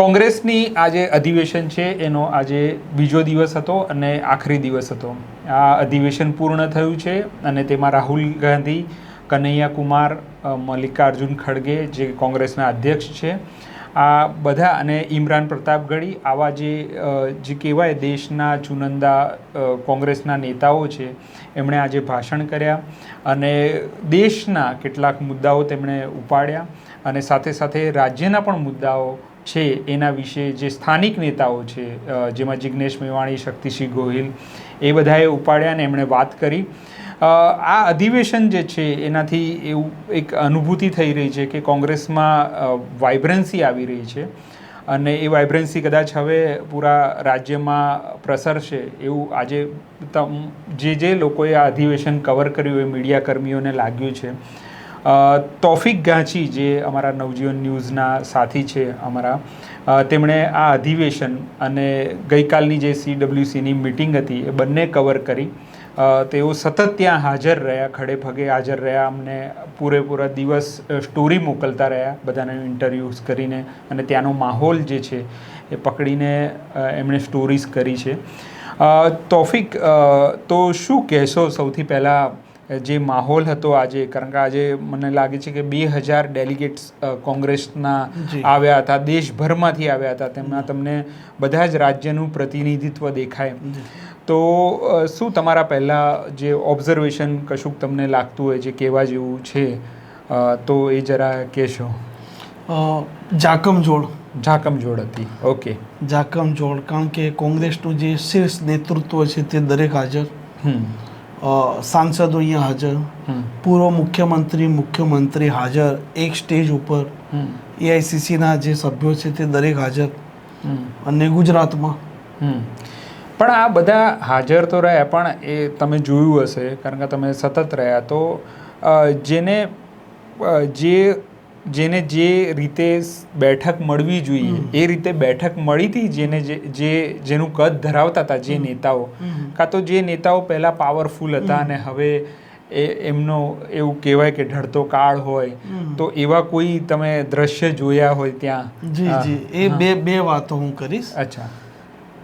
કોંગ્રેસની આજે અધિવેશન છે, એનો આજે બીજો દિવસ હતો અને આખરી દિવસ હતો. આ અધિવેશન પૂર્ણ થયું છે અને તેમાં રાહુલ ગાંધી, કનૈયા કુમાર મલ્લિકાર્જુન ખડગે જે કોંગ્રેસના અધ્યક્ષ છે, આ બધા અને ઇમરાન પ્રતાપગઢી આવા જે જે કહેવાય દેશના ચુનંદા કોંગ્રેસના નેતાઓ છે, એમણે આજે ભાષણ કર્યા અને દેશના કેટલાક મુદ્દાઓ તેમણે ઉપાડ્યા અને સાથે સાથે રાજ્યના પણ મુદ્દાઓ છે એના વિશે જે સ્થાનિક નેતાઓ છે જેમાં જિગ્નેશ મેવાણી, શક્તિસિંહ ગોહિલ, એ બધાએ ઉપાડ્યા અને એમણે વાત કરી. આ અધિવેશન જે છે એનાથી એવું એક અનુભૂતિ થઈ રહી છે કે કોંગ્રેસમાં વાઇબ્રન્સી આવી રહી છે અને એ વાઇબ્રન્સી કદાચ હવે પૂરા રાજ્યમાં પ્રસરશે એવું આજે જે જે લોકોએ આ અધિવેશન કવર કર્યું એ મીડિયા કર્મીઓને લાગ્યું છે. તોફિક ગાંચી જે અમારા નવજીવન ન્યૂઝના સાથી છે અમારા તેમણે આ અધિવેશન અને ગઈકાલની જે સીડબ્લ્યુસીની મિટિંગ હતી એ બંને કવર કરી. તેઓ સતત ત્યાં હાજર રહ્યા, ખડે પગે હાજર રહ્યા, અમને પૂરેપૂરા દિવસ સ્ટોરી મોકલતા રહ્યા, બધાને ઇન્ટરવ્યૂઝ કરીને અને ત્યાંનો માહોલ જે છે એ પકડીને એમણે સ્ટોરીઝ કરી છે. તોફિક તો શું કહેશો? સૌથી પહેલાં જે માહોલ હતો આજે કારણ કે આજે મને લાગે છે કે બે હજાર ડેલિગેટ્સ કોંગ્રેસના આવ્યા હતા દેશભરમાંથી આવ્યા હતા. તેમના તમને બધા જ રાજ્યનું પ્રતિનિધિત્વ દેખાય. તો શું તમારા પહેલાં જે ઓબ્ઝર્વેશન કશુંક તમને લાગતું હોય જે કહેવા જેવું છે? તો એ જરા કહેશો. ઝાકમઝોળ ઝાકમઝોળ હતી. ઓકે. ઝાકમઝોળ કારણ કે કોંગ્રેસનું જે શીર્ષ નેતૃત્વ છે તે દરેક હાજર. હમ. સાંસદો અહીંયા હાજર પૂર્વ મુખ્યમંત્રી મુખ્યમંત્રી હાજર એક સ્ટેજ ઉપર એઆઈસીસીના જે સભ્યો છે તે દરેક હાજર અને ગુજરાતમાં. હમ. પણ આ બધા હાજર તો રહ્યા પણ એ તમે જોયું હશે કારણ કે તમે સતત રહ્યા તો જેને જે જેને જે રીતે બેઠક મળવી જોઈએ એ રીતે બેઠક મળી હતી જેને જે જેનું કદ ધરાવતા હતા જે નેતાઓ. કાં તો જે નેતાઓ પહેલાં પાવરફુલ હતા અને હવે એ એમનો એવું કહેવાય કે ઢળતો કાળ હોય તો એવા કોઈ તમે દ્રશ્ય જોયા હોય ત્યાં? જી જી. એ બે બે વાતો હું કરીશ. અચ્છા.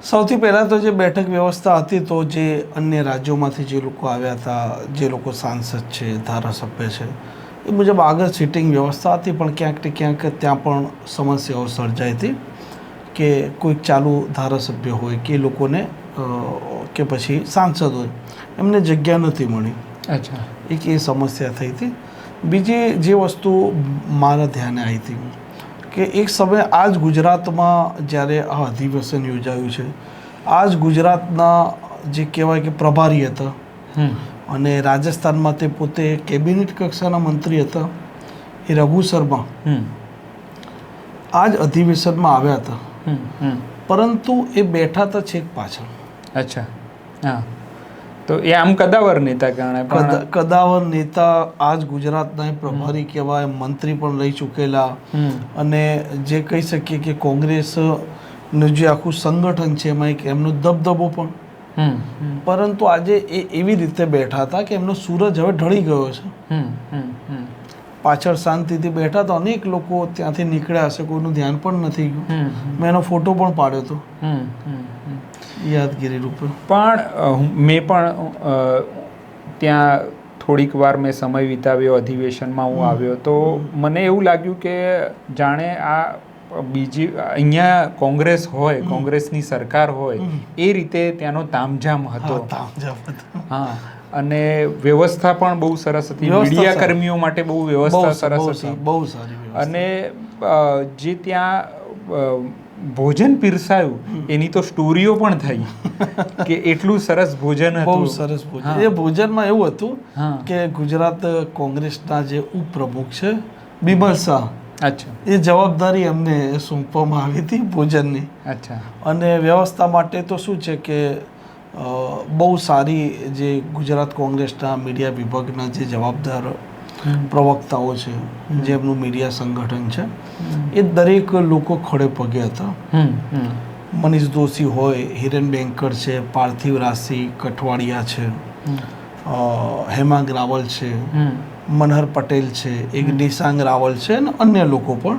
સૌથી પહેલાં તો જે બેઠક વ્યવસ્થા હતી તો જે અન્ય રાજ્યોમાંથી જે લોકો આવ્યા હતા જે લોકો સાંસદ છે ધારાસભ્ય છે એ મુજબ આગળ સીટિંગ વ્યવસ્થા હતી પણ ક્યાંક ને ક્યાંક ત્યાં પણ સમસ્યાઓ સર્જાઈ હતી કે કોઈક ચાલુ ધારાસભ્ય હોય કે લોકોને કે પછી સાંસદ હોય એમને જગ્યા નથી મળી. અચ્છા. એક એ સમસ્યા થઈ હતી. બીજી જે વસ્તુ મારા ધ્યાને આવી હતી કે એક સમયે આ જ ગુજરાતમાં જ્યારે આ અધિવેશન યોજાયું છે આ જ ગુજરાતના જે કહેવાય કે પ્રભારી હતા અને રાજસ્થાનમાં તે પોતે કેબિનેટ કક્ષાના મંત્રી હતા એ રઘુ શર્મા. આ જ અધિવેશનમાં આવ્યા હતા. પરંતુ એ બેઠા હતા છેક પાછળ. અચ્છા. હા. તો એ આમ કદાવર નેતા કારણે કદાવર નેતા આજ ગુજરાતના પ્રભારી કહેવાય મંત્રી પણ લઈ ચૂકેલા. અને જે કહી શકીએ કે કોંગ્રેસનું જે આખું સંગઠન છે એમાં એક એમનો દબદબો પણ પરંતુ આજે એ એવી રીતે બેઠા હતા કે એમનો સૂરજ હવે ઢળી ગયો છે. પાછળ શાંતિથી બેઠા તો અનેક લોકો ત્યાંથી નીકળ્યા હશે કોઈનું ધ્યાન પણ નથી ગયું. મેં એનો ફોટો પણ પાડ્યો હતો. યાદગીરી રૂપે. પણ મેં પણ ત્યાં થોડીક વાર મેં સમય વિતાવ્યો અધિવેશનમાં હું આવ્યો. તો મને એવું લાગ્યું કે જાણે આ બીજી અહીંયા કોંગ્રેસ હોય કોંગ્રેસની સરકાર હોય એ રીતે ત્યાંનો તામઝામ હતો. હા, તામઝામ હતો. હા અને વ્યવસ્થા પણ બહુ સરસ હતી. મીડિયા કર્મીઓ માટે બહુ બહુ વ્યવસ્થા સરસ હતી. બહુ સારી અને જે ત્યાં ભોજન પીરસાયું એની તો સ્ટોરીઓ પણ થઈ કે એટલું સરસ ભોજન બહુ હતું. સરસ ભોજન. એ ભોજનમાં એવું હતું કે ગુજરાત કોંગ્રેસના જે ઉપપ્રમુખ છે બિમલ શાહ. એ જવાબદારી એમને સોંપવામાં આવી હતી ભોજનની. અને વ્યવસ્થા માટે તો શું છે કે બહુ સારી જે ગુજરાત કોંગ્રેસના મીડિયા વિભાગના જે જવાબદાર પ્રવક્તાઓ છે જે જેમનું મીડિયા સંગઠન છે એ દરેક લોકો ખડે પગે હતા. મનીષ દોશી હોય હિરેન બેંકર છે પાર્થિવ રાશિ કઠવાડિયા છે હેમાંગ રાવલ છે મનહર પટેલ છે એક નિશાંગ રાવલ છે અને અન્ય લોકો પણ.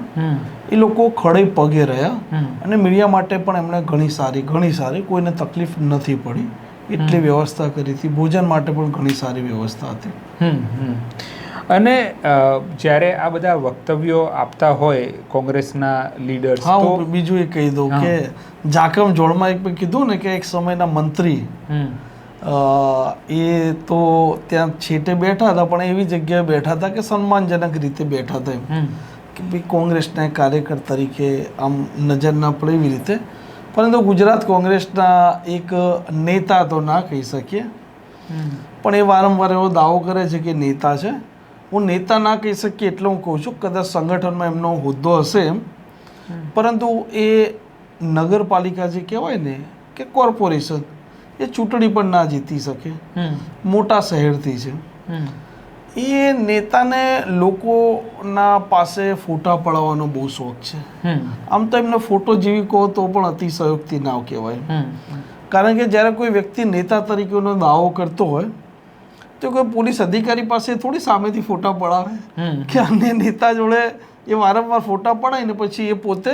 એ લોકો ખડે પગે રહ્યા અને મીડિયા માટે પણ એમણે ઘણી સારી ઘણી સારી કોઈને તકલીફ નથી પડી. એટલી વ્યવસ્થા કરી હતી. ભોજન માટે પણ ઘણી સારી વ્યવસ્થા હતી. અને જ્યારે આ બધા વક્તવ્યો આપતા હોય કોંગ્રેસના લીડર હા હું બીજું એ કહી દઉં કે જાકમ જોડમાં એક કીધું ને કે એક સમયના મંત્રી એ તો ત્યાં છેટે બેઠા હતા પણ એવી જગ્યાએ બેઠા હતા કે સન્માનજનક રીતે બેઠા હતા એમ. કે ભાઈ કોંગ્રેસના કાર્યકર તરીકે આમ નજર ના પડે એવી રીતે. પરંતુ ગુજરાત કોંગ્રેસના એક નેતા તો ના કહી શકીએ. પણ એ વારંવાર એવો દાવો કરે છે કે નેતા છે. હું નેતા ના કહી શકીએ એટલે હું કહું છું કદાચ સંગઠનમાં એમનો હોદ્દો હશે એમ. પરંતુ એ નગરપાલિકા જે કહેવાય ને કે કોર્પોરેશન એ ચૂંટણી પણ ના જીતી શકે. મોટા શહેરથી છે. એ નેતાને લોકોના પાસે ફોટા પડાવવાનો બહુ શોખ છે. આમ તો એમને ફોટો જેવી કહો તો પણ અતિશયોક્તિ ના કહેવાય. કારણ કે જ્યારે કોઈ વ્યક્તિ નેતા તરીકેનો દાવો કરતો હોય તો કોઈ પોલીસ અધિકારી પાસે થોડી સામેથી ફોટા પડાવે. કે અન્ય નેતા જોડે એ વારંવાર ફોટા પડાય ને પછી એ પોતે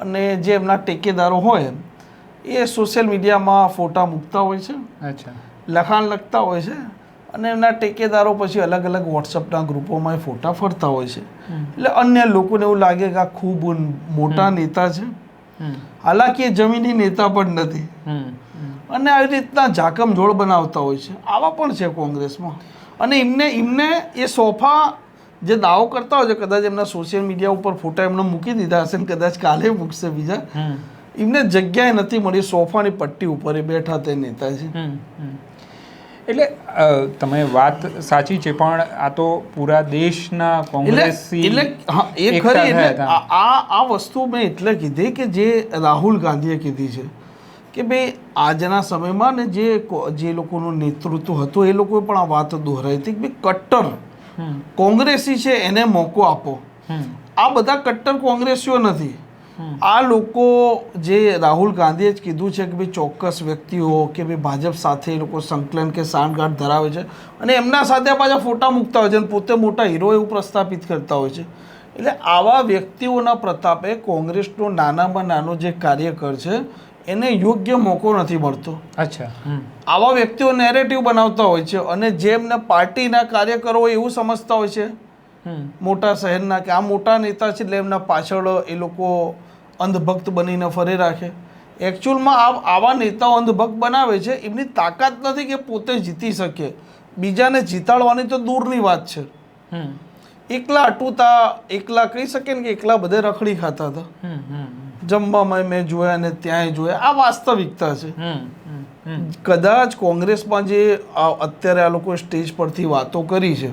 અને જે એમના ટેકેદારો હોય એ સોશિયલ મીડિયામાં ફોટા મૂકતા હોય છે અચ્છા. લખાણ લખતા હોય છે અને એમના ટેકેદારો પછી અલગ અલગ વોટ્સઅપના ગ્રુપોમાં એ ફોટા ફરતા હોય છે. એટલે અન્ય લોકોને એવું લાગે કે આ ખૂબ મોટા નેતા છે. હાલાકી એ જમીની નેતા પણ નથી. અને આવી રીતના જાકમ જોડ બનાવતા હોય છે. આવા પણ છે કોંગ્રેસમાં. અને એમને એમને એ સોફા જે દાવો કરતા હોય છે કદાચ એમના સોશિયલ મીડિયા ઉપર ફોટા એમને મૂકી દીધા હશે ને કદાચ કાલે મૂકશે બીજા. એમને જગ્યાએ નથી મળી સોફાની પટ્ટી ઉપર એ બેઠા તે નેતા છે હમ, હમ. એટલે તમે વાત સાચી છે પણ આ તો પૂરા દેશના કોંગ્રેસ એટલે હા એ ખરી એટલે આ આ વસ્તુ મેં એટલે કીધી કે જે રાહુલ ગાંધીએ કીધી છે કે ભાઈ આજના સમયમાં ને જે જે લોકોનું નેતૃત્વ હતું એ લોકોએ પણ આ વાત દોહરાઈ હતી કે ભાઈ કટ્ટર કોંગ્રેસી છે એને મોકો આપો. હમ, આ બધા કટ્ટર કોંગ્રેસીઓ નથી. આ લોકો જે રાહુલ ગાંધીએ જ કીધું છે કે ભાઈ ચોક્કસ વ્યક્તિઓ કે ભાઈ ભાજપ સાથે એ લોકો સંકલન કે સાંઠગાંઠ ધરાવે છે અને એમના સાથે પાછા ફોટા મૂકતા હોય છે અને પોતે મોટા હીરો એવું પ્રસ્થાપિત કરતા હોય છે. એટલે આવા વ્યક્તિઓના પ્રતાપે કોંગ્રેસનો નાનામાં નાનો જે કાર્યકર છે એને યોગ્ય મોકો નથી મળતો. અચ્છા આવા વ્યક્તિઓ નેરેટિવ બનાવતા હોય છે અને જેમને પાર્ટીના કાર્યકરો હોય એવું સમજતા હોય છે. મોટા શહેરના કે આ મોટા નેતા છે એટલે એમના પાછળ એ લોકો અંધભક્ત બનીને ફરી રાખે. એકચ્યુઅલમાં આવા નેતાઓ અંધભક્ત બનાવે છે એમની તાકાત નથી કે પોતે જીતી શકે. બીજાને જીતાડવાની તો દૂરની વાત છે. એકલા અટુતા એકલા કહી શકે ને કે એકલા બધે રખડી ખાતા હતા. જમવામાં મેં જોયા ને ત્યાંય જોયા. આ વાસ્તવિકતા છે. કદાચ કોંગ્રેસમાં જે અત્યારે આ લોકો સ્ટેજ પરથી વાતો કરી છે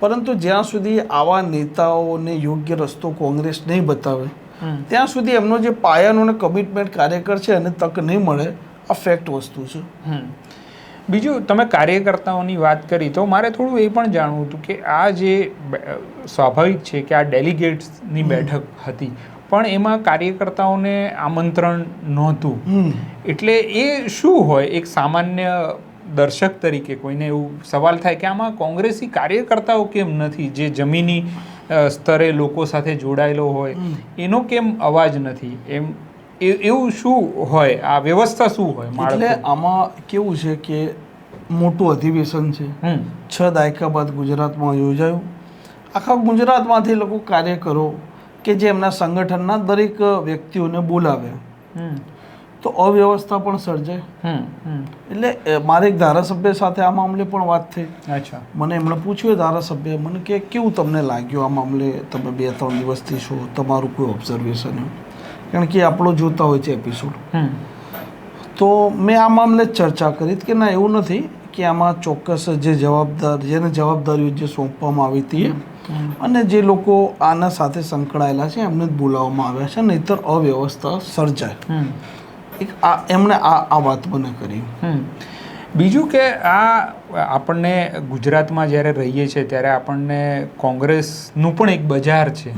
પરંતુ જ્યાં સુધી આવા નેતાઓને યોગ્ય રસ્તો કોંગ્રેસ નહીં બતાવે. ત્યાં સુધી એમનો જે પાયાનો અને કમિટમેન્ટ કાર્યકર છે એને તક નહીં મળે આ ફેક્ટ વસ્તુ છે. બીજું તમે કાર્યકર્તાઓની વાત કરી તો મારે થોડું એ પણ જાણવું હતું કે આ જે સ્વાભાવિક છે કે આ ડેલિગેટ્સની બેઠક હતી પણ એમાં કાર્યકર્તાઓને આમંત્રણ નહોતું. એટલે એ શું હોય? એક સામાન્ય દર્શક તરીકે કોઈને એવું સવાલ થાય કે આમાં કોંગ્રેસી કાર્યકર્તાઓ કેમ નથી? જે જમીની સ્તરે લોકો સાથે જોડાયેલો હોય. એનો કેમ અવાજ નથી? એમ એવું શું હોય? આ વ્યવસ્થા શું હોય એટલે આમાં કેવું છે કે મોટું અધિવેશન છે. છ દાયકા બાદ ગુજરાતમાં યોજાયું. આખા ગુજરાતમાંથી લોકો કાર્યકરો કે જે એમના સંગઠનના દરેક વ્યક્તિઓને બોલાવ્યા તો અવ્યવસ્થા પણ હમ એટલે મારે એક ધારાસભ્ય સાથે આ મામલે પણ વાત થઈ. અચ્છા. મને એમણે પૂછ્યું ધારાસભ્ય મને કે કેવું તમને લાગ્યું આ મામલે? તમે બે ત્રણ દિવસથી છો તમારું કોઈ ઓબ્ઝર્વેશન કારણ કે આપણો જોતા હોય છે એપિસોડ તો મેં આ મામલે ચર્ચા કરી કે ના એવું નથી કે આમાં ચોક્કસ જે જવાબદાર જેને જવાબદારીઓ જે સોંપવામાં આવી હતી અને જે લોકો આના સાથે સંકળાયેલા છે એમને જ બોલાવવામાં આવ્યા છે નહીતર અવ્યવસ્થા સર્જાય. આ એમણે આ આ વાત મને કરી. બીજું કે આ આપણને ગુજરાતમાં જ્યારે રહીએ છીએ ત્યારે આપણને કોંગ્રેસનું પણ એક બજાર છે.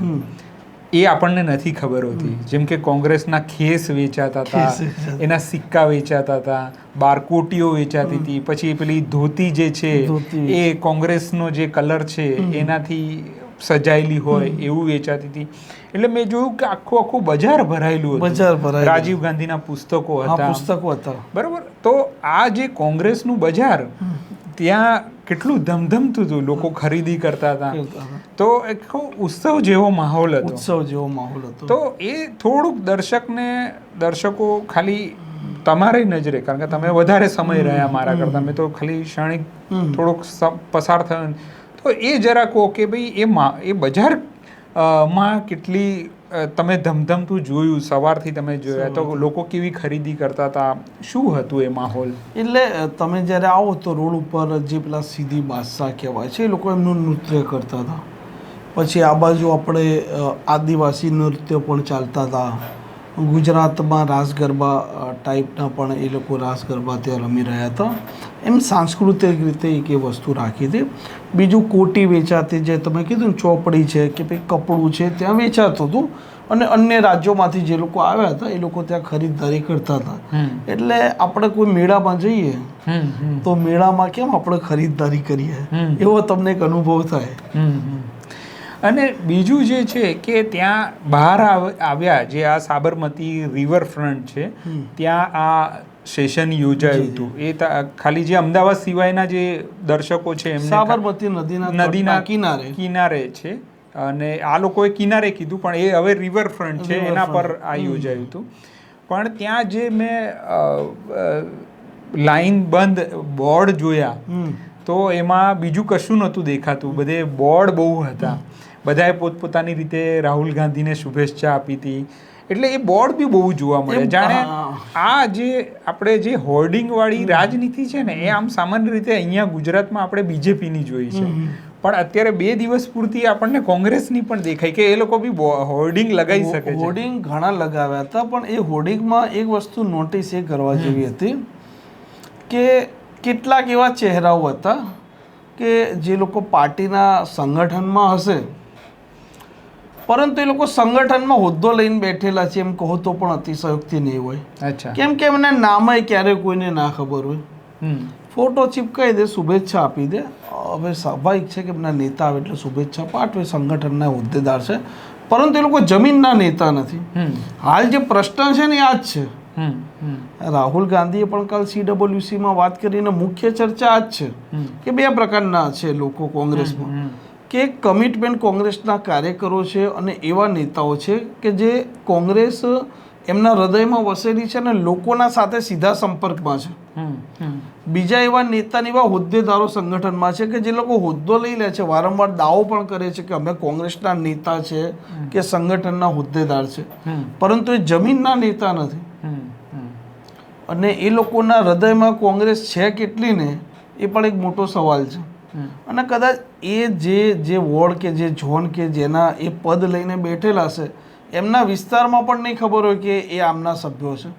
એ આપણને નથી ખબર હોતી. જેમ કે કોંગ્રેસના ખેસ વેચાતા હતા એના સિક્કા વેચાતા હતા બારકોટીઓ વેચાતી હતી પછી પેલી ધોતી જે છે એ કોંગ્રેસનો જે કલર છે એનાથી સજાયેલી હોય એવું વેચાતી હતી. એટલે મેં જોયું કે આખું આખું બજાર ભરાયેલું હતું. બજાર ભરાય રાજીવ ગાંધીના પુસ્તકો હતા. પુસ્તકો હતા. બરાબર? તો આ જે કોંગ્રેસનું બજાર ત્યાં કેટલું ધમધમતું હતું. લોકો ખરીદી કરતા હતા. તો એક ઉત્સવ જેવો માહોલ હતો. ઉત્સવ જેવો માહોલ હતો. તો એ થોડુંક દર્શકને દર્શકો ખાલી તમારી નજરે કારણ કે તમે વધારે સમય રહ્યા મારા કરતા. મેં તો ખાલી ક્ષણિક થોડોક થોડુંક પસાર થયો તો એ જરા કહો કે ભાઈ એ એ બજારમાં કેટલી તમે ધમધમતું જોયું? સવારથી તમે જોયા તો લોકો કેવી ખરીદી કરતા હતા શું હતું એ માહોલ? એટલે તમે જ્યારે આવો તો રોડ ઉપર જે પેલા સીધી બાદશાહ કહેવાય છે એ લોકો એમનું નૃત્ય કરતા હતા પછી આ બાજુ આપણે આદિવાસી નૃત્ય પણ ચાલતા હતા ગુજરાતમાં રાસ ગરબા ટાઈપના પણ એ લોકો રાસ ગરબા ત્યાં રમી રહ્યા હતા. એમ સાંસ્કૃતિક રીતે એક એ વસ્તુ રાખી હતી. બીજું કોટી વેચાતી જે તમે કીધું ને ચોપડી છે કે ભાઈ કપડું છે ત્યાં વેચાતું હતું. અને અન્ય રાજ્યોમાંથી જે લોકો આવ્યા હતા એ લોકો ત્યાં ખરીદદારી કરતા હતા. એટલે આપણે કોઈ મેળામાં જઈએ તો મેળામાં કેમ આપણે ખરીદદારી કરીએ? એવો તમને એક અનુભવ થાય. અને બીજું જે છે કે ત્યાં બહાર આવ્યા જે આ સાબરમતી રિવરફ્રન્ટ છે ત્યાં આ સેશન યોજાયું હતું. એ ખાલી જે અમદાવાદ સિવાયના જે દર્શકો છે એમને સાબરમતી નદીના નદીના કિનારે. કિનારે છે. અને આ લોકોએ કિનારે કીધું પણ એ હવે રિવરફ્રન્ટ છે એના પર આ યોજાયું હતું. પણ ત્યાં જે મેં લાઈન બંધ બોર્ડ જોયા તો એમાં બીજું કશું નહોતું દેખાતું. બધે બોર્ડ બહુ હતા. બધાએ પોતપોતાની રીતે રાહુલ ગાંધીને શુભેચ્છા આપી હતી. એટલે એ બોર્ડ બી બહુ જોવા મળે. જાણે આ જે આપણે જે હોર્ડિંગ વાળી રાજનીતિ છે ને એ આમ સામાન્ય રીતે અહીંયા ગુજરાતમાં આપણે બીજેપીની જોઈ છે. પણ અત્યારે બે દિવસ પૂરતી આપણને કોંગ્રેસની પણ દેખાય કે એ લોકો બી બો- હોર્ડિંગ લગાવી શકે હોર્ડિંગ ઘણા લગાવ્યા હતા પણ એ હોર્ડિંગમાં એક વસ્તુ નોટિસ એ કરવા જેવી હતી કે કેટલાક એવા ચહેરાઓ હતા કે જે લોકો પાર્ટીના સંગઠનમાં હશે પરંતુ એ લોકો સંગઠનમાં હોદ્દો લઈને બેઠેલા છે એમ કહો તો પણ અતિશયોક્તિ નહીં હોય. અચ્છા. કેમ કે એમને નામે ક્યારે કોઈને ના ખબર હોય. ફોટો ચીપકાઈ દે શુભેચ્છા આપી દે. હવે સ્વાભાવિક છે કે એમના નેતા આવે એટલે શુભેચ્છા પાઠવે સંગઠનના હોદ્દેદાર છે. પરંતુ એ લોકો જમીનના નેતા નથી. હાલ જે પ્રશ્ન છે ને એ આ જ છે. રાહુલ ગાંધીએ પણ કાલ સીડબ્લ્યુસીમાં વાત કરીને મુખ્ય ચર્ચા આ જ છે કે બે પ્રકારના છે લોકો કોંગ્રેસમાં. કે કમિટમેન્ટ કોંગ્રેસના કાર્યકરો છે અને એવા નેતાઓ છે કે જે કોંગ્રેસ એમના હૃદયમાં વસેલી છે અને લોકોના સાથે સીધા સંપર્કમાં છે. બીજા એવા નેતાને એવા હોદ્દેદારો સંગઠનમાં છે કે જે લોકો હોદ્દો લઈ લે છે વારંવાર દાવો પણ કરે છે કે અમે કોંગ્રેસના નેતા છે કે સંગઠનના હોદ્દેદાર છે. પરંતુ એ જમીનના નેતા નથી. અને એ લોકોના હૃદયમાં કોંગ્રેસ છે કેટલી ને એ પણ એક મોટો સવાલ છે. અને કદાચ એ જે જે વોર્ડ કે જે ઝોન કે જેના એ પદ લઈને બેઠેલા છે એમના વિસ્તારમાં પણ નહીં ખબર હોય કે એ આમના સભ્યો છે.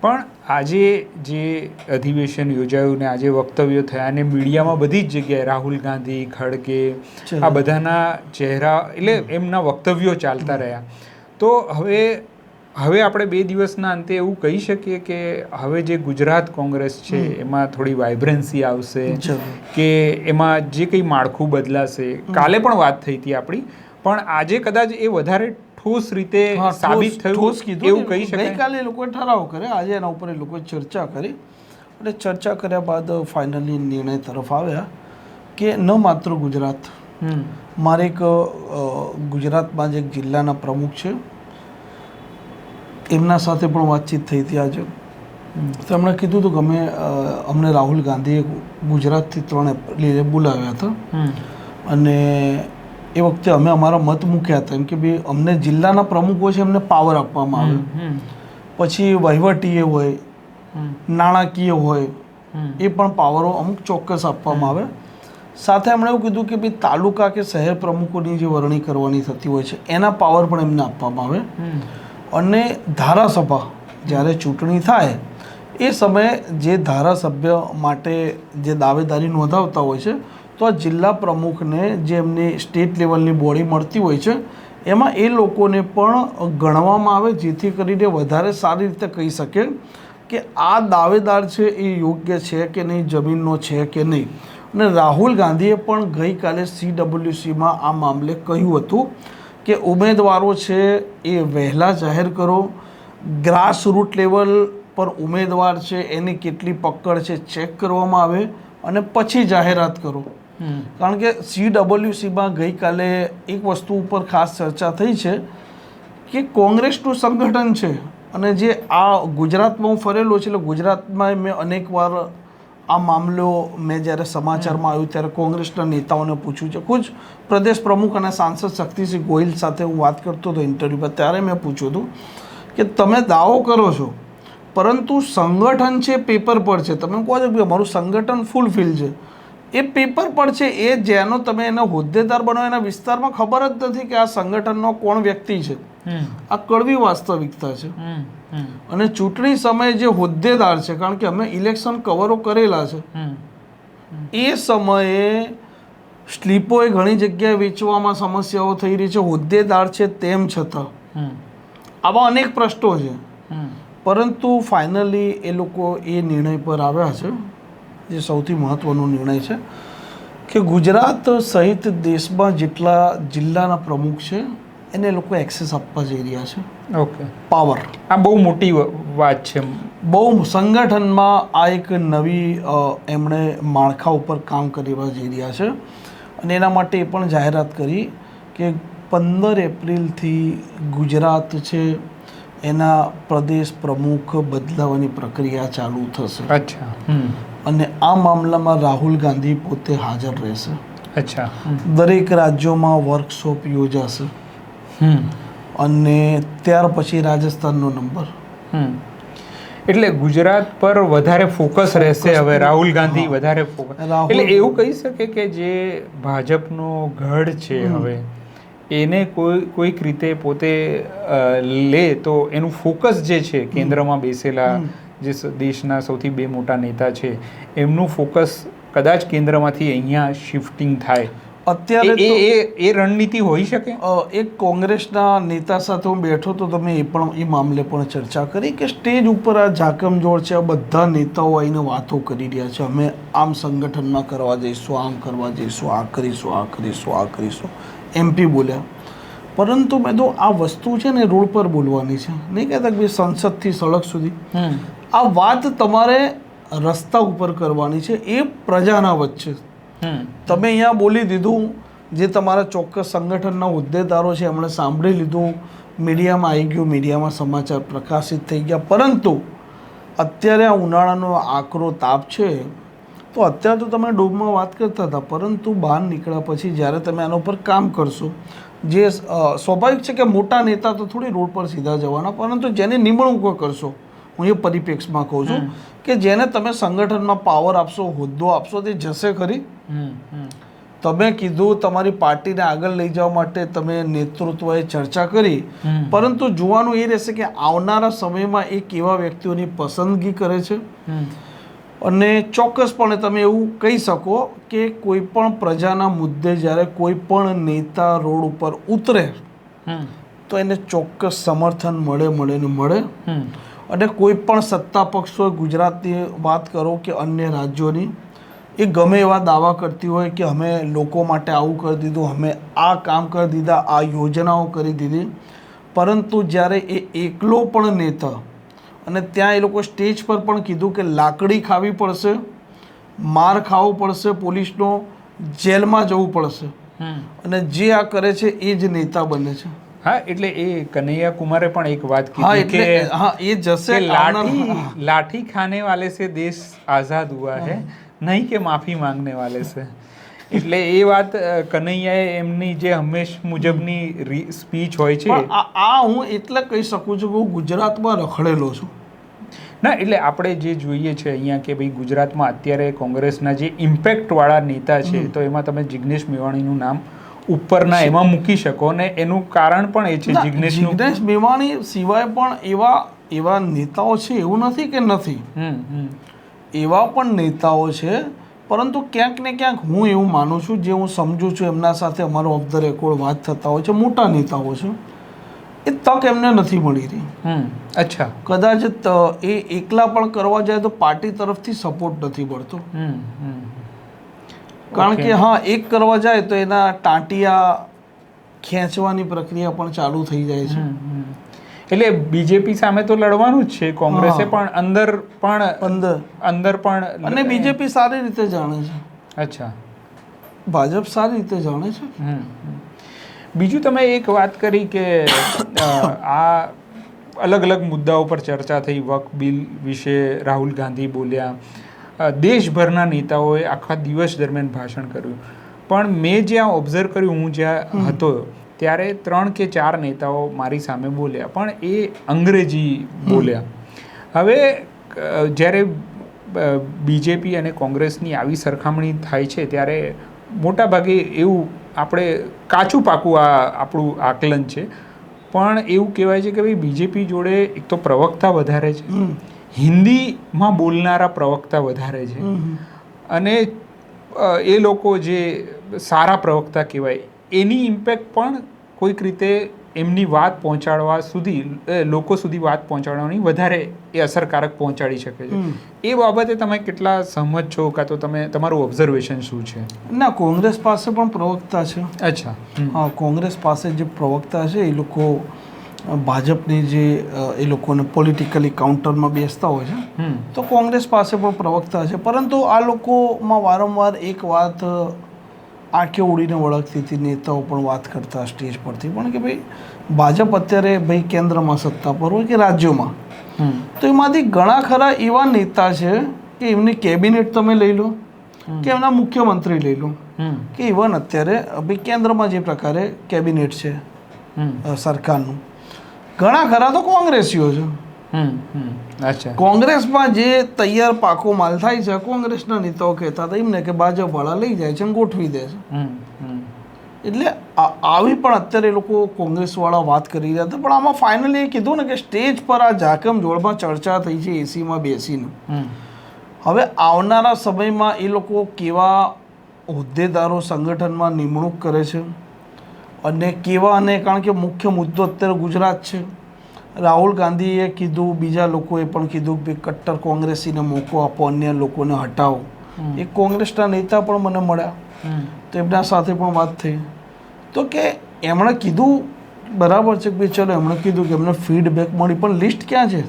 પણ આજે જે અધિવેશન યોજાયું ને આજે વક્તવ્યો થયા અને મીડિયામાં બધી જ જગ્યાએ રાહુલ ગાંધી ખડગે આ બધાના ચહેરા એટલે એમના વક્તવ્યો ચાલતા રહ્યા. તો હવે હવે આપણે બે દિવસના અંતે એવું કહી શકીએ કે હવે જે ગુજરાત કોંગ્રેસ છે એમાં થોડી વાઇબ્રન્સી આવશે કે એમાં જે કંઈ માળખું બદલાશે. કાલે પણ વાત થઈ હતી આપણી પણ આજે કદાચ એ વધારે ઠોસ રીતે સાબિત થયું કીધું એવું કહી શકાય. ગઈકાલે લોકોએ ઠરાવ કર્યો આજે એના ઉપર એ લોકોએ ચર્ચા કરી. અને ચર્ચા કર્યા બાદ ફાઇનલી નિર્ણય તરફ આવ્યા કે ન માત્ર ગુજરાત. મારે એક ગુજરાતમાં જે એક જિલ્લાના પ્રમુખ છે. એમના સાથે પણ વાતચીત થઈ હતી આજે. તો એમણે કીધું હતું કે અમે અમને રાહુલ ગાંધીએ ગુજરાતથી ત્રણ એપ્રિલે બોલાવ્યા હતા. અને એ વખતે અમે અમારા મત મૂક્યા હતા. એમ કે ભાઈ અમને જિલ્લાના પ્રમુખો છે એમને પાવર આપવામાં આવે. પછી વહીવટીય હોય નાણાકીય હોય એ પણ પાવરો અમુક ચોક્કસ આપવામાં આવે. સાથે એમણે એવું કીધું કે ભાઈ તાલુકા કે શહેર પ્રમુખોની જે વરણી કરવાની થતી હોય છે એના પાવર પણ એમને આપવામાં આવે. અને ધારાસભા જ્યારે ચૂંટણી થાય, એ સમયે જે ધારાસભ્ય માટે જે દાવેદારી નોંધાવતા હોય છે, તો આ જિલ્લા પ્રમુખને જે એમની સ્ટેટ લેવલની બોડી મળતી હોય છે, એમાં એ લોકોને પણ ગણવામાં આવે, જેથી કરીને વધારે સારી રીતે કહી શકે કે આ દાવેદાર છે એ યોગ્ય છે કે નહીં, જમીનનો છે કે નહીં. અને રાહુલ ગાંધીએ પણ ગઈકાલે સીડબ્લ્યુસીમાં આ મામલે કહ્યું હતું કે ઉમેદવારો છે એ વહેલા જાહેર કરો. ગ્રાસ રૂટ લેવલ પર ઉમેદવાર છે એની કેટલી પકડ છે ચેક કરવામાં આવે અને પછી જાહેરાત કરો. કારણ કે સીડબ્લ્યુસીમાં ગઈકાલે એક વસ્તુ ઉપર ખાસ ચર્ચા થઈ છે કે કોંગ્રેસનું સંગઠન છે અને જે આ ગુજરાતમાં હું ફરેલો છે એટલે ગુજરાતમાં મેં અનેકવાર આ મામલો મેં જ્યારે સમાચારમાં આવ્યું ત્યારે કોંગ્રેસના નેતાઓને પૂછ્યું છે. ખુદ પ્રદેશ પ્રમુખ અને સાંસદ શક્તિસિંહ ગોહિલ સાથે હું વાત કરતો હતો ઇન્ટરવ્યૂ પર ત્યારે મેં પૂછ્યું હતું કે તમે દાવો કરો છો, પરંતુ સંગઠન છે પેપર પર છે. તમે કહો છો કે મારું સંગઠન ફૂલફિલ છે. એ પેપર પર છે, એ જેનો તમે એનો હોદ્દેદાર બનો એના વિસ્તારમાં ખબર જ નથી કે આ સંગઠનનો કોણ વ્યક્તિ છે. આ કડવી વાસ્તવિકતા છે. અને ચૂંટણી સમયે જે હોદ્દેદાર છે કારણ કે અમે ઇલેક્શન કવરો કરેલા છે એ સમયે સ્લીપોએ ઘણી જગ્યાએ વેચવામાં સમસ્યાઓ થઈ રહી છે હોદ્દેદાર છે તેમ છતાં. આવા અનેક પ્રશ્નો છે. પરંતુ ફાઇનલી એ લોકો એ નિર્ણય પર આવ્યા છે જે સૌથી મહત્ત્વનો નિર્ણય છે કે ગુજરાત સહિત દેશમાં જેટલા જિલ્લાના પ્રમુખ છે એને લોકો એક્સેસ આપવા જઈ રહ્યા છે. ઓકે પાવર આ બહુ મોટી વાત છે. બહુ સંગઠનમાં આ એક નવી એમણે માળખા ઉપર કામ કરવા જઈ રહ્યા છે. અને એના માટે એ પણ જાહેરાત કરી કે પંદર એપ્રિલથી ગુજરાત છે એના પ્રદેશ પ્રમુખ બદલાવાની પ્રક્રિયા ચાલુ થશે. અચ્છા અને આ મામલામાં રાહુલ ગાંધી પોતે હાજર રહેશે. અચ્છા દરેક રાજ્યોમાં વર્કશોપ યોજાશે. અને ત્યાર પછી રાજસ્થાનનો નંબર હમ. એટલે ગુજરાત પર વધારે ફોકસ રહેશે હવે રાહુલ ગાંધી વધારે ફોકસ એટલે એવું કહી શકે કે જે ભાજપનો ગઢ છે હવે એને કોઈ કોઈક રીતે પોતે લે તો એનું ફોકસ જે છે કેન્દ્રમાં બેસેલા જે દેશના સૌથી બે મોટા નેતા છે એમનું ફોકસ કદાચ કેન્દ્રમાંથી અહીંયા શિફ્ટિંગ થાય. અત્યારે એ એ એ રણનીતિ હોઈ શકે? એક કોંગ્રેસના નેતા સાથે હું બેઠો તો તમે એ પણ એ મામલે પણ ચર્ચા કરી કે સ્ટેજ ઉપર આ જાકમજોળ છે આ બધા નેતાઓ આવીને વાતો કરી રહ્યા છે. અમે આમ સંગઠનમાં કરવા જઈશું આમ કરવા જઈશું આ કરીશું આ કરીશું આ કરીશું. એમપી બોલ્યા. પરંતુ મેં તો આ વસ્તુ છે ને રોડ પર બોલવાની છે. નહીં કહેતા કે ભાઈ સંસદથી સડક સુધી. આ વાત તમારે રસ્તા ઉપર કરવાની છે. એ પ્રજાના વચ્ચે તમે અહીંયા બોલી દીધું જે તમારા ચોક્કસ સંગઠનના હોદ્દેદારો છે, એમણે સાંભળી લીધું. મીડિયામાં આવી ગયું, મીડિયામાં સમાચાર પ્રકાશિત થઈ ગયા. પરંતુ અત્યારે આ ઉનાળાનો આકરો તાપ છે, તો અત્યારે તો તમે ડોબમાં વાત કરતા હતા, પરંતુ બહાર નીકળ્યા પછી જ્યારે તમે આના ઉપર કામ કરશો, જે સ્વાભાવિક છે કે મોટા નેતા તો થોડી રોડ પર સીધા જવાના, પરંતુ જેની નિમણૂકો કરશો હું એ પરિપ્રેક્ષમાં કહું છું કે જેને તમે સંગઠનમાં પાવર આપશો હોદ્દો આપશો તે જશે ખરી. તમે કીધું તમારી પાર્ટીને આગળ લઈ જવા માટે તમે નેતૃત્વએ ચર્ચા કરી. પરંતુ જોવાનું એ રહેશે કે આવનારા સમયમાં એ કેવા વ્યક્તિઓની પસંદગી કરે છે. અને ચોક્કસપણે તમે એવું કહી શકો કે કોઈ પણ પ્રજાના મુદ્દે જ્યારે કોઈ પણ નેતા રોડ ઉપર ઉતરે તો એને ચોક્કસ સમર્થન મળે મળે ને મળે. હમ. અને કોઈ પણ સત્તા પક્ષો ગુજરાતની વાત કરો કે અન્ય રાજ્યોની એ ગમે એવા દાવા કરતી હોય કે અમે લોકો માટે આવું કરી દીધું અમે આ કામ કરી દીધા આ યોજનાઓ કરી દીધી. પરંતુ જ્યારે એ એકલો પણ નેતા અને ત્યાં એ લોકો સ્ટેજ પર પણ કીધું કે લાકડી ખાવી પડશે માર ખાવો પડશે પોલીસનો જેલમાં જવું પડશે. અને જે આ કરે છે એ જ નેતા બને છે. હા એટલે એ કનૈયા કુમારે પણ એક વાત કીધી કે હા એ જશે લાઠી લાઠી ખાને વાલે સે દેશ આઝાદ હુઆ હે નહીં કે માફી માંગને વાલે સે. એટલે એ વાત કનૈયાએ એમની જે હંમેશ મુજબની સ્પીચ હોય છે. આ હું એટલે કહી શકું છું કે હું ગુજરાતમાં રખડેલો છું. ના એટલે આપણે જે જોઈએ છે અહીંયા કે ભાઈ ગુજરાતમાં અત્યારે કોંગ્રેસના જે ઇમ્પેક્ટવાળા નેતા છે તો એમાં તમે જિગ્નેશ મેવાણીનું નામ ઉપરના એમાં મૂકી શકો ને એનું કારણ પણ એ છે જિગ્નેશ જિગ્નેશ મેવાણી સિવાય પણ એવા એવા નેતાઓ છે એવું નથી કે નથી. એવા પણ નેતાઓ છે પરંતુ ક્યાંક ને ક્યાંક હું એવું માનું છું જે હું સમજુ છું એમના સાથે અમારો ઓફ ધ રેકોર્ડ વાત થતા હોય છે મોટા નેતાઓ છે એ તક એમને નથી મળી રહી. હમ અચ્છા. કદાચ ત- એ એકલા પણ કરવા જાય તો પાર્ટી તરફથી સપોર્ટ નથી મળતો. કારણ કે હા એક કરવા જાય તો એના ટાંટિયા ખેંચવાની પ્રક્રિયા પણ ચાલુ થઈ જાય છે. એટલે બીજેપી સામે તો લડવાનું જ છે. કોંગ્રેસે પણ અંદર પણ અંદર. અંદર પણ અને બીજેપી સારી રીતે જાણે છે. અચ્છા. ભાજપ સારી રીતે જાણે છે. બીજું તમે એક વાત કરી કે આ અલગ અલગ મુદ્દાઓ પર ચર્ચા થઈ વક બિલ વિશે રાહુલ ગાંધી બોલ્યા. દેશભરના નેતાઓએ આખા દિવસ દરમિયાન ભાષણ કર્યું. પણ મેં જ્યાં ઓબ્ઝર્વ કર્યું હું જ્યાં હતો ત્યારે ત્રણ કે ચાર નેતાઓ મારી સામે બોલ્યા પણ એ અંગ્રેજી બોલ્યા. હવે જ્યારે બીજેપી અને કોંગ્રેસની આવી સરખામણી થાય છે ત્યારે મોટા ભાગે એવું આપણે કાચું પાકું આ આપણું આકલન છે. પણ એવું કહેવાય છે કે ભાઈ બીજેપી જોડે એક તો પ્રવક્તા વધારે છે. હિન્દીમાં બોલનારા પ્રવક્તા વધારે છે. અને એ લોકો જે સારા પ્રવક્તા કહેવાય એની ઇમ્પેક્ટ પણ કોઈક રીતે એમની વાત પહોંચાડવા સુધી લોકો સુધી વાત પહોંચાડવાની વધારે એ અસરકારક પહોંચાડી શકે છે. એ બાબતે તમે કેટલા સહમત છો કાં તો તમે તમારું ઓબ્ઝર્વેશન શું છે? ના કોંગ્રેસ પાસે પણ પ્રવક્તા છે. અચ્છા. હા કોંગ્રેસ પાસે જે પ્રવક્તા છે એ લોકો ભાજપની જે એ લોકોને પોલિટિકલી કાઉન્ટરમાં બેસતા હોય છે તો કોંગ્રેસ પાસે પણ પ્રવક્તા છે. પરંતુ આ લોકોમાં વારંવાર એક વાત આંખે ઉડીને વળગતી હતી નેતાઓ પણ વાત કરતા સ્ટેજ પરથી. પણ કે ભાઈ ભાજપ અત્યારે ભાઈ કેન્દ્રમાં સત્તા પર હોય કે રાજ્યોમાં? તો એમાંથી ઘણા ખરા એવા નેતા છે કે એમની કેબિનેટ તમે લઈ લો કે એમના મુખ્યમંત્રી લઈ લો કે ઇવન અત્યારે ભાઈ કેન્દ્રમાં જે પ્રકારે કેબિનેટ છે સરકારનું. ઘણા ખરા તો કોંગ્રેસીઓ છે. કોંગ્રેસમાં જે તૈયાર પાકો માલ થાય છે કોંગ્રેસના નેતાઓ કહેતા હતા એમને કે ભાજપવાળા લઈ જાય છે અને ગોઠવી દે છે. એટલે આવી પણ અત્યારે લોકો કોંગ્રેસવાળા વાત કરી રહ્યા હતા પણ આમાં ફાઇનલી એ કીધું ને કે સ્ટેજ પર આ જાકમ જોડમાં ચર્ચા થઈ છે એસીમાં બેસીને. હવે આવનારા સમયમાં એ લોકો કેવા હોદ્દેદારો સંગઠનમાં નિમણૂક કરે છે? અને કેવા અને કારણ કે મુખ્ય મુદ્દો અત્યારે ગુજરાત છે. રાહુલ ગાંધીએ કીધું બીજા લોકોએ પણ કીધું કે કટ્ટર કોંગ્રેસીને મોકો આપો અન્ય લોકોને હટાવો. એ એક કોંગ્રેસના નેતા પણ મને મળ્યા. તો એમના સાથે પણ વાત થઈ. તો કે એમણે કીધું બરાબર છે કે ચલો એમણે કીધું કે એમને ફીડબેક મળી પણ લિસ્ટ ક્યાં છે.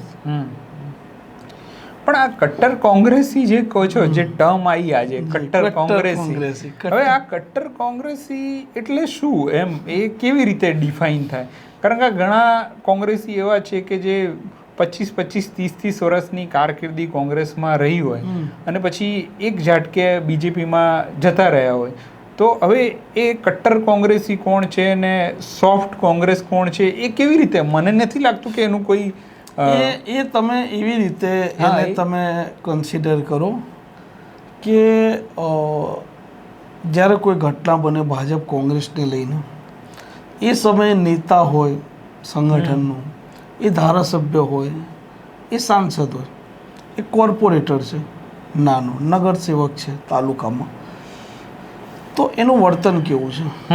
પણ આ કટ્ટર કોંગ્રેસી જે કહો છો જે ટર્મ આવી આજે કટ્ટર કોંગ્રેસી. હવે આ કટ્ટર કોંગ્રેસી એટલે શું? એમ એ કેવી રીતે ડિફાઇન થાય? કારણ કે ઘણા કોંગ્રેસી એવા છે કે જે પચીસ પચીસ ત્રીસ ત્રીસ વર્ષની કારકિર્દી કોંગ્રેસમાં રહી હોય અને પછી એક ઝાટકે બીજેપીમાં જતા રહ્યા હોય. તો હવે એ કટ્ટર કોંગ્રેસી કોણ છે ને સોફ્ટ કોંગ્રેસ કોણ છે એ કેવી રીતે? મને નથી લાગતું કે એનું કોઈ એ એ તમે એવી રીતે એને તમે કન્સિડર કરો કે જ્યારે કોઈ ઘટના બને ભાજપ કોંગ્રેસને લઈને એ સમયે નેતા હોય સંગઠનનું એ ધારાસભ્ય હોય એ સાંસદ હોય એ કોર્પોરેટર છે નાનો નગરસેવક છે તાલુકામાં તો એનું વર્તન કેવું છે?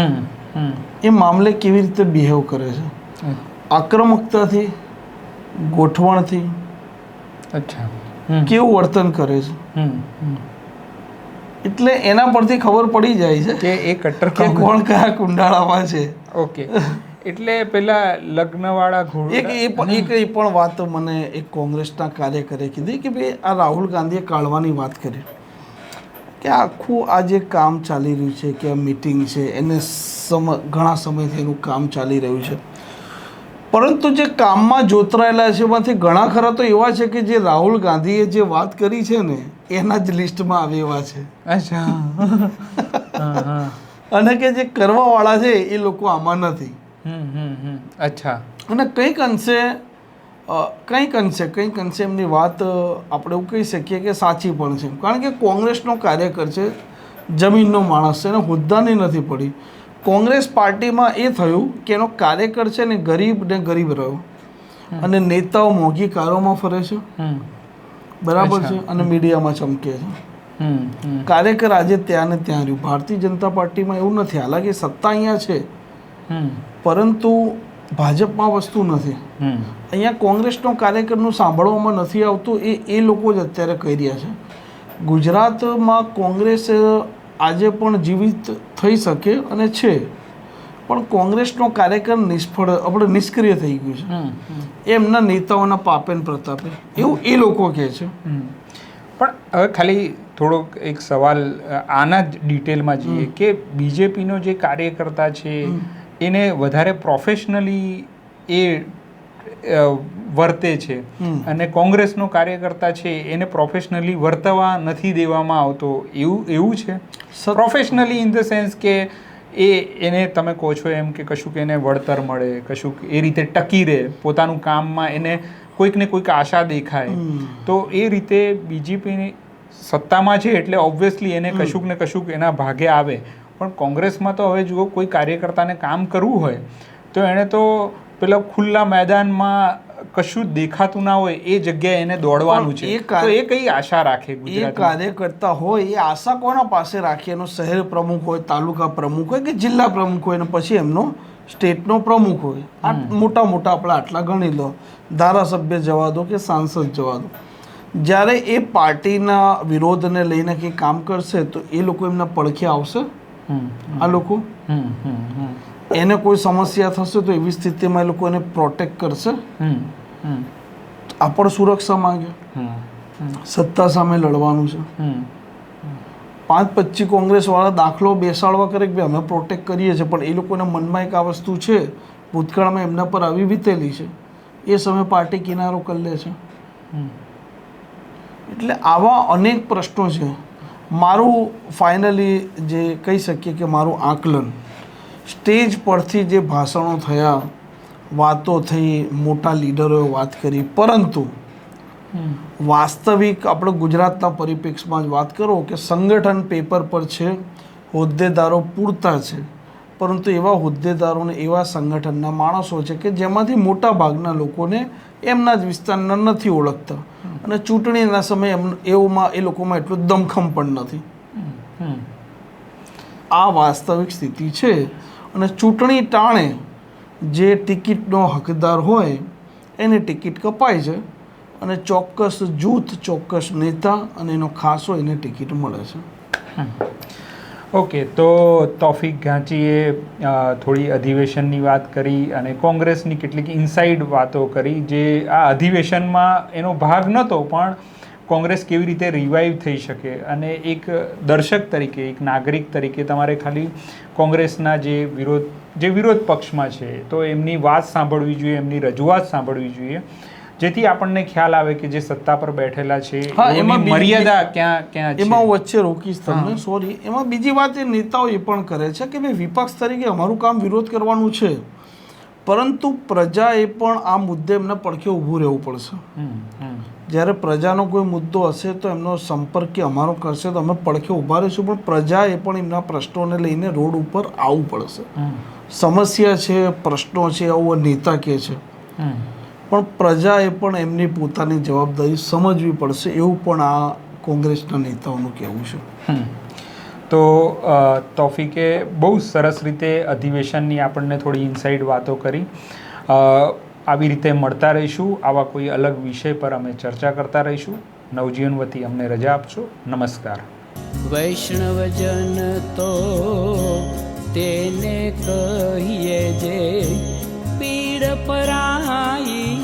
એ મામલે કેવી રીતે બિહેવ કરે છે? આક્રમકતાથી ગોઠવણથી અચ્છા. હમ. કેવું વર્તન કરે છે. એટલે એના પરથી ખબર પડી જાય છે કે એ કટ્ટર કે કોંગ્રેસ કોણ કયા કુંડાળામાં છે. ઓકે. એટલે પેલા લગ્નવાળા ઘોડા એક એ પણ એક એ પણ વાત મને એક કોંગ્રેસના કાર્યકરે કીધી કે ભાઈ આ રાહુલ ગાંધીએ કાઢવાની વાત કરી. કે આખું આ જે કામ ચાલી રહ્યું છે કે આ મિટિંગ છે એને સમ ઘણા સમયથી એનું કામ ચાલી રહ્યું છે. પરંતુ જે કામમાં જોતરાયેલા છે એમાંથી ઘણા ખરા તો એવા છે કે જે રાહુલ ગાંધીએ જે વાત કરી છે ને એના જ લિસ્ટમાં આવે એવા છે. અચ્છા. અને કે જે કરવાવાળા છે એ લોકો આમાં નથી. અચ્છા. અને કંઈક અંશે કંઈક અંશે કંઈક અંશે એમની વાત આપણે એવું કહી શકીએ કે સાચી પણ છે. કારણ કે કોંગ્રેસનો કાર્યકર છે જમીનનો માણસ છે અને હોદ્દાની નથી પડી. કોંગ્રેસ પાર્ટીમાં એ થયું કે એનો કાર્યકર છે ને ગરીબ ને ગરીબ રહ્યો. અને નેતાઓ મોંઘી કારોમાં ફરે છે. બરાબર છે. અને મીડિયામાં ચમકે છે. કાર્યકર આજે ત્યાં ને ત્યાં રહ્યું. ભારતીય જનતા પાર્ટીમાં એવું નથી. હાલાકી સત્તા અહીંયા છે. પરંતુ ભાજપમાં વસ્તુ નથી. અહીંયા કોંગ્રેસનો કાર્યકરનું સાંભળવામાં નથી આવતું એ એ લોકો જ અત્યારે કહી રહ્યા છે. ગુજરાતમાં કોંગ્રેસ આજે પણ જીવિત થઈ શકે અને છે. પણ કોંગ્રેસનો કાર્યકર નિષ્ફળ આપણે નિષ્ક્રિય થઈ ગયું છે. એમના નેતાઓના પાપેન પ્રતાપે. એવું એ લોકો કહે છે. પણ હવે ખાલી થોડોક એક સવાલ આના જ ડિટેલમાં જઈએ કે બીજેપીનો જે કાર્યકર્તા છે એને વધારે પ્રોફેશનલી એ વર્તે છે. અને કોંગ્રેસનો કાર્યકર્તા છે એને પ્રોફેશનલી વર્તવા નથી દેવામાં આવતો. એવું એવું છે? પ્રોફેશનલી ઇન ધ સેન્સ કે એ એને તમે કહો છો એમ કે કશુંક એને વળતર મળે કશુંક એ રીતે ટકી રહે પોતાનું કામમાં એને કોઈક ને કોઈક આશા દેખાય. તો એ રીતે બીજેપીની સત્તામાં છે એટલે ઓબ્વિયસલી એને કશુંક ને કશુંક એના ભાગે આવે. પણ કોંગ્રેસમાં તો હવે જુઓ કોઈ કાર્યકર્તાને કામ કરવું હોય તો એણે તો પેલા ખુલ્લા મેદાનમાં કશું દેખાતું ના હોય એ જગ્યાએ એને દોડવાનું છે. તો એ કઈ આશા રાખે એ કાર્યકર્તા હોય એ આશા કોના પાસે રાખે? એનો શહેર પ્રમુખ હોય તાલુકા પ્રમુખ હોય કે જિલ્લા પ્રમુખ હોય? અને પછી એમનો સ્ટેટનો પ્રમુખ હોય. આ મોટા મોટા આપણે આટલા ગણી લો. ધારાસભ્ય જવા દો કે સાંસદ જવા દો. જ્યારે એ પાર્ટીના વિરોધને લઈને કંઈ કામ કરશે તો એ લોકો એમના પડખે આવશે? આ લોકો? એને કોઈ સમસ્યા થશે તો એવી સ્થિતિમાં એ લોકો એને પ્રોટેક્ટ કરશે? હમ. સુરક્ષા માંગે. સત્તા સામે લડવાનું છે. પાંચ પચીસ કોંગ્રેસવાળા દાખલો બેસાડવા કરે કે અમે પ્રોટેક્ટ કરીએ છીએ પણ એ લોકોના મનમાં એક આ વસ્તુ છે ભૂતકાળમાં એમના પર આવી વીતેલી છે. એ સમયે પાર્ટી કિનારો કરી લે છે. એટલે આવા અનેક પ્રશ્નો છે. મારું ફાઇનલી જે કહી શકીએ કે મારું આકલન સ્ટેજ પરથી જે ભાષણો થયા વાતો થઈ મોટા લીડરોએ વાત કરી. પરંતુ વાસ્તવિક આપણે ગુજરાતના પરિપ્રેક્ષમાં જ વાત કરો કે સંગઠન પેપર પર છે હોદ્દેદારો પૂરતા છે. પરંતુ એવા હોદ્દેદારોને એવા સંગઠનના માણસો છે કે જેમાંથી મોટા ભાગના લોકોને એમના જ વિસ્તારના નથી ઓળખતા. અને ચૂંટણીના સમયે એમ એવોમાં એ લોકોમાં એટલું દમખમ પણ નથી. આ વાસ્તવિક સ્થિતિ છે. અને ચૂંટણી ટાણે જે ટિકિટનો હકદાર હોય, એને ટિકિટ કપાય છે અને ચોક્કસ જૂથ, ચોક્કસ નેતા અને એનો ખાસો એને ટિકિટ મળે છે. ઓકે, તો તોફિક ઘાંચીએ થોડી અધિવેશનની વાત કરી અને કોંગ્રેસની કેટલીક ઇનસાઇડ વાતો કરી જે આ અધિવેશનમાં એનો ભાગ નહોતો પણ કોંગ્રેસ કેવી રીતે રિવાઈવ થઈ શકે? અને એક દર્શક તરીકે એક નાગરિક તરીકે તમારે ખાલી કોંગ્રેસના જે વિરોધ જે વિરોધ પક્ષમાં છે તો એમની વાત સાંભળવી જોઈએ એમની રજૂઆત સાંભળવી જોઈએ જેથી આપણને ખ્યાલ આવે કે જે સત્તા પર બેઠેલા છે એમાં મર્યાદા ક્યાં ક્યાં છે? એમાં હું વચ્ચે રોકીશ તમને સોરી એમાં બીજી વાત એ નેતાઓ એ પણ કરે છે કે ભાઈ વિપક્ષ તરીકે અમારું કામ વિરોધ કરવાનું છે. પરંતુ પ્રજાએ પણ આ મુદ્દે એમને પડખે ઊભું રહેવું પડશે. જ્યારે પ્રજાનો કોઈ મુદ્દો હશે તો એમનો સંપર્ક કે અમારો કરશે તો અમે પડખે ઊભા રહીશું. પણ પ્રજાએ પણ એમના પ્રશ્નોને લઈને રોડ ઉપર આવવું પડશે. સમસ્યા છે પ્રશ્નો છે આવું નેતા કહે છે. પણ પ્રજાએ પણ એમની પોતાની જવાબદારી સમજવી પડશે એવું પણ આ કોંગ્રેસના નેતાઓનું કહેવું છે. તો તોફિકે બહુ સરસ રીતે અધિવેશનની આપણને થોડી ઇનસાઇડ વાતો કરી. આવી રીતે મળતા રહીશું. આવા કોઈ અલગ વિષય પર અમે ચર્ચા કરતા રહીશું. નવજીવન વતી અમને રજા આપશો નમસ્કાર. વૈષ્ણવજન તો તેને કહીએ જે પીડ પરાઈ